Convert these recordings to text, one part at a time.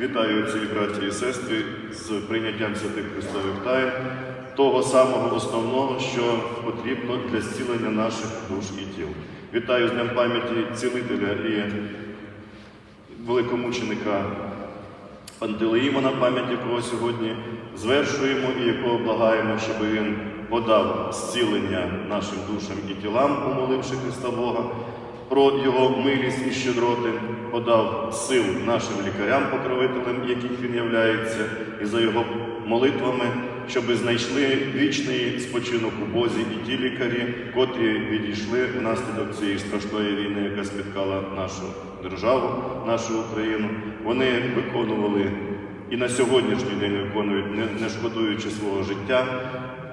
Вітаю отці, браті і сестри з прийняттям святих Христових таїн, того самого основного, що потрібно для зцілення наших душ і тіл. Вітаю з Днем пам'яті цілителя і великомученика Пантелеїмона пам'ять якого сьогодні звершуємо і якого благаємо, щоб він подав зцілення нашим душам і тілам, умоливши Христа Бога, про його милість і щедроти, подав сил нашим лікарям-покровителям, яких він являється, і за його молитвами, щоб знайшли вічний спочинок у Бозі і ті лікарі, котрі відійшли внаслідок цієї страшної війни, яка спіткала нашу державу, нашу Україну. Вони виконували і на сьогоднішній день виконують, не, не шкодуючи свого життя,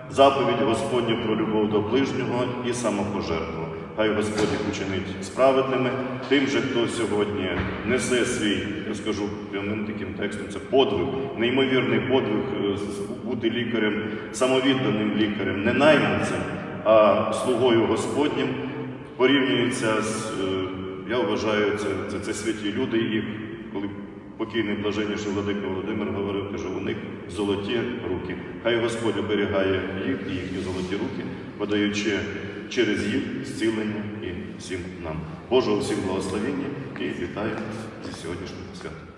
заповідь Господню про любов до ближнього і самопожертву. Хай Господь їх учинить справедними тим же, хто сьогодні несе свій, я скажу прямим таким текстом, це подвиг, неймовірний подвиг е, бути лікарем, самовідданим лікарем, не найманцем, а слугою Господнім порівнюється з, е, я вважаю, це, це, це святі люди, і коли покійний блаженніший владика Володимир говорив, каже, у них золоті руки. Хай Господь оберігає їх і їхні золоті руки, подаючи через їх зцілення і всім нам. Божого всім благословення і вітаю зі сьогоднішнього святом.